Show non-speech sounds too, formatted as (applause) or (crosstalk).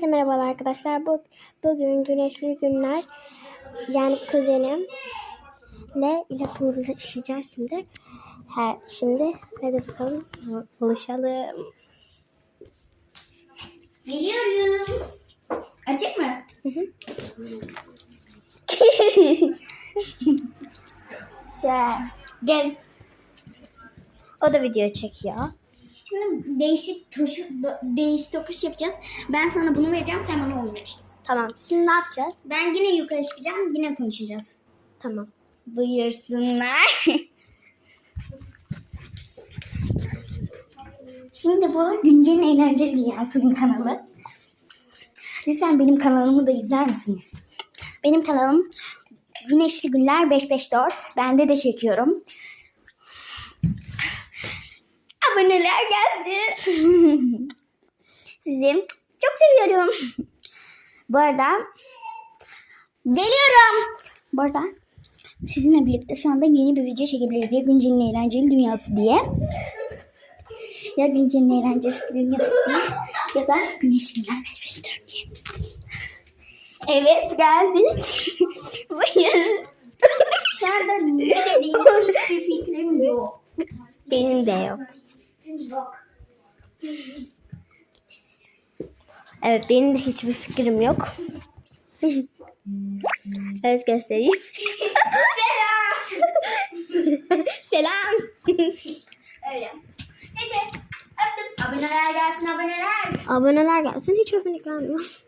Herkese merhabalar arkadaşlar. Bu, bugün güneşli günler. Yani kuzenim ile buluşacağız şimdi. Her, şimdi hadi bakalım bu- buluşalım. Geliyorum. Açık mı? (laughs) Şey, Gel. o da video çekiyor. Şimdi değişik toşu, değişik tokuş yapacağız. Ben sana bunu vereceğim, sen bana onu vereceksin. Tamam. Şimdi ne yapacağız? Ben yine yukarı çıkacağım, yine konuşacağız. Tamam. Buyursunlar. Şimdi bu Güncel'in Eğlenceli Dünyası'nın kanalı. Lütfen benim kanalımı da izler misiniz? Benim kanalım Güneşli Günler 554. Bende de çekiyorum. Aboneler gelsin. (laughs) Sizi çok seviyorum. Bu arada geliyorum. Bu arada sizinle birlikte şu anda yeni bir video çekebiliriz. Ya Güncel'in Eğlenceli Dünyası diye. Ya Güncel'in Eğlenceli Dünyası diye. Ya da Güneş Günler 554 diye. Evet geldik. (laughs) Buyur. Şu anda ne dediğini hiçbir fikrim yok. Benim de yok. Evet benim de hiçbir fikrim yok. evet göstereyim. Selam. Selam. Öyle. Neyse öptüm. Aboneler gelsin aboneler. Aboneler gelsin hiç abone gelmiyor.